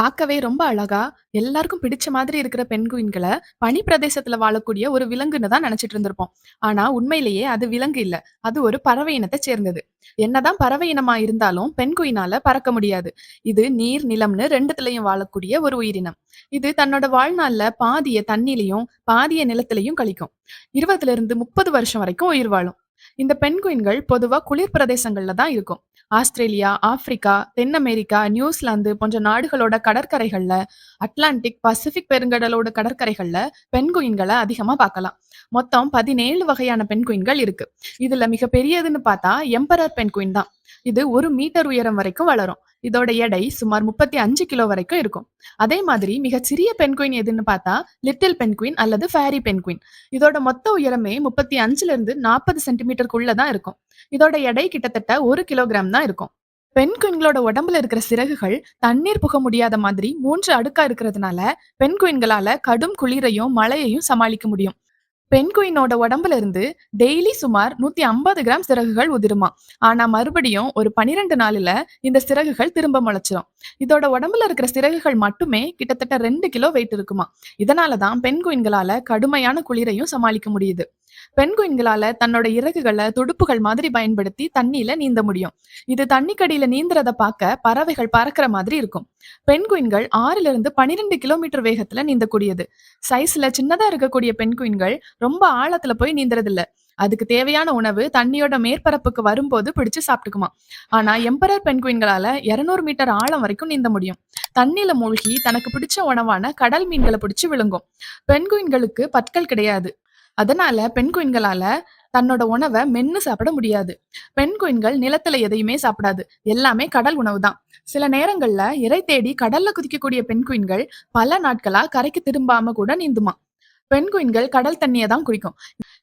பார்க்கவே ரொம்ப அழகா, எல்லாருக்கும் பிடிச்ச மாதிரி இருக்கிற பெண்குயின்களை பனி பிரதேசத்துல வாழக்கூடிய ஒரு விலங்குன்னு தான் நினைச்சிட்டு இருந்திருப்போம். ஆனா உண்மையிலேயே அது விலங்கு இல்ல. அது ஒரு பறவை இனத்தை சேர்ந்தது. என்னதான் பறவை இனமா இருந்தாலும், பெண்குயினால பறக்க முடியாது. இது நீர், நிலம்னு ரெண்டுத்துலயும் வாழக்கூடிய ஒரு உயிரினம். இது தன்னோட வாழ்நாள்ல பாதிய தண்ணிலையும் பாதிய நிலத்திலையும் கழிக்கும். 20லிருந்து 30 வருஷம் வரைக்கும் உயிர் வாழும். இந்த பெண்குயின்கள் பொதுவா குளிர் பிரதேசங்கள்ல தான் இருக்கும். ஆஸ்திரேலியா, ஆப்பிரிக்கா, தென் அமெரிக்கா, நியூசிலாந்து போன்ற நாடுகளோட கடற்கரைகள்ல, அட்லாண்டிக், பசிபிக் பெருங்கடலோட கடற்கரைகள்ல பெண்குயின்களை அதிகமா பார்க்கலாம். மொத்தம் 17 வகையான பென்குயின்கள் இருக்கு. இதுல மிக பெரியதுன்னு பார்த்தா எம்பரர் பென்குயின் தான். இது ஒரு மீட்டர் உயரம் வரைக்கும் வளரும். இதோட எடை சுமார் 35 கிலோ வரைக்கும் இருக்கும். அதே மாதிரி மிக சிறிய பென்குயின் எதுன்னு பார்த்தா லிட்டில் பென்குயின் அல்லது ஃபேரி பென்குயின். இதோட மொத்த உயரமே 35லிருந்து 40 சென்டிமீட்டருக்குள்ள தான் இருக்கும். இதோட எடை கிட்டத்தட்ட ஒரு கிலோகிராம் தான் இருக்கும். பென்குயின்களோட உடம்புல இருக்கிற சிறகுகள் தண்ணீர் புக முடியாத மாதிரி மூன்று அடுக்கா இருக்கிறதுனால, பென்குயின்களால கடும் குளிரையும், மழையையும் சமாளிக்க முடியும். பென்குயினோட உடம்புல இருந்து டெய்லி சுமார் 150 கிராம் சிறகுகள் உதிருமா ஆனா மறுபடியும் ஒரு 12 நாளுல இந்த சிறகுகள் திரும்ப முளைச்சிரும். இதோட உடம்புல இருக்கிற சிறகுகள் மட்டுமே கிட்டத்தட்ட ரெண்டு கிலோ வெயிட் இருக்குமா இதனாலதான் பெண்குயின்களால பென்குயின்களால கடுமையான குளிரையும் சமாளிக்க முடியுது. பென்குயின்களால தன்னோட இறகுகள துடுப்புகள் மாதிரி பயன்படுத்தி தண்ணியில நீந்த முடியும். இது தண்ணிக்கடியில நீந்துறத பார்க்க பறவைகள் பறக்கிற மாதிரி இருக்கும். பென்குயின்கள் 6லிருந்து 12 கிலோமீட்டர் வேகத்துல நீந்தக்கூடியது. சைஸ்ல சின்னதா இருக்கக்கூடிய பென்குயின்கள் ரொம்ப ஆழத்துல போய் நீந்துறதில்ல. அதுக்கு தேவையான உணவு தண்ணியோட மேற்பரப்புக்கு வரும்போது பிடிச்சு சாப்பிட்டுக்குமா ஆனா எம்பரர் பென்குயின்களால 200 மீட்டர் ஆழம் வரைக்கும் நீந்த முடியும். தண்ணியில மூழ்கி தனக்கு பிடிச்ச உணவான கடல் மீன்களை பிடிச்சு விழுங்கும். பென்குயின்களுக்கு பற்கள் கிடையாது. அதனால பென்குயின்களால தன்னோட உணவ மென்னு சாப்பிட முடியாது. பென்குயின்கள் நிலத்துல எதையுமே சாப்பிடாது. எல்லாமே கடல் உணவு தான். சில நேரங்கள்ல இரை தேடி கடல்ல குதிக்கக்கூடிய பென்குயின்கள் பல நாட்களா கரைக்கு திரும்பாம கூட நீந்துமாம். பென்குயின்கள் கடல் தண்ணிய தான் குடிக்கும்.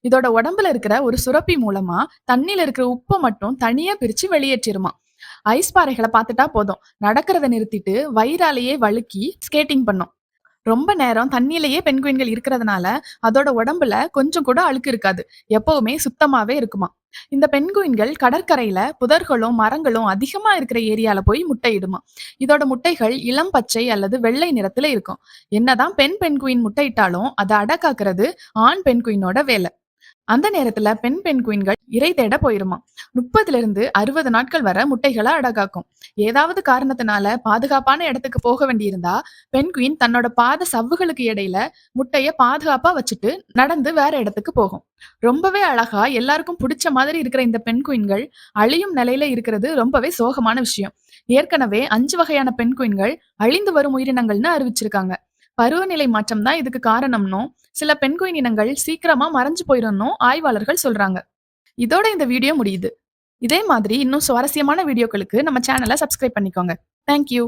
இதோட உடம்புல இருக்கிற ஒரு சுரப்பி மூலமா தண்ணியில இருக்கிற உப்பை மட்டும் தனியா பிரிச்சு வெளியேற்றிருமாம். ஐஸ் பாறைகள பார்த்துட்டா போதும், நடக்கிறத நிறுத்திட்டு வயிறாலேயே வழுக்கி ஸ்கேட்டிங் பண்ணும். ரொம்ப நேரம் தண்ணியிலேயே பெண்குயின்கள் இருக்கிறதுனால, அதோட உடம்புல கொஞ்சம் கூட அழுக்கு இருக்காது. எப்பவுமே சுத்தமாவே இருக்குமாம். இந்த பெண்குயின்கள் கடற்கரையில புதர்களும், மரங்களும் அதிகமா இருக்கிற ஏரியால போய் முட்டையிடுமா இதோட முட்டைகள் இளம் பச்சை அல்லது வெள்ளை நிறத்துல இருக்கும். என்னதான் பெண் பெண்குயின் முட்டையிட்டாலும், அத அடக்காக்குறது ஆண் பெண்குயினோட வேலை அந்த நேரத்துல பெண் பெண்குயின்கள் இறை தேட போயிருமாம். 30லிருந்து 60 நாட்கள் வர முட்டைகளை அடகாக்கும். ஏதாவது காரணத்தினால பாதுகாப்பான இடத்துக்கு போக வேண்டியிருந்தா, பென்குயின் தன்னோட பாத சவ்வுகளுக்கு இடையில முட்டைய பாதுகாப்பா வச்சுட்டு நடந்து வேற இடத்துக்கு போகும். ரொம்பவே அழகா எல்லாருக்கும் புடிச்ச மாதிரி இருக்கிற இந்த பென்குயின்கள் அழியும் நிலையில இருக்கிறது ரொம்பவே சோகமான விஷயம். ஏற்கனவே அஞ்சு வகையான பென்குயின்கள் அழிந்து வரும் உயிரினங்கள்னு அறிவிச்சிருக்காங்க. பருவநிலை மாற்றம் தான் இதுக்கு காரணம்னும், சில பென்குயின் இனங்கள் சீக்கிரமா மறைஞ்சு போயிடும்னும் ஆய்வாளர்கள் சொல்றாங்க. இதோட இந்த வீடியோ முடியுது. இதே மாதிரி இன்னும் சுவாரஸ்யமான வீடியோக்களுக்கு நம்ம சேனலை சப்ஸ்கிரைப் பண்ணிக்கோங்க. Thank you.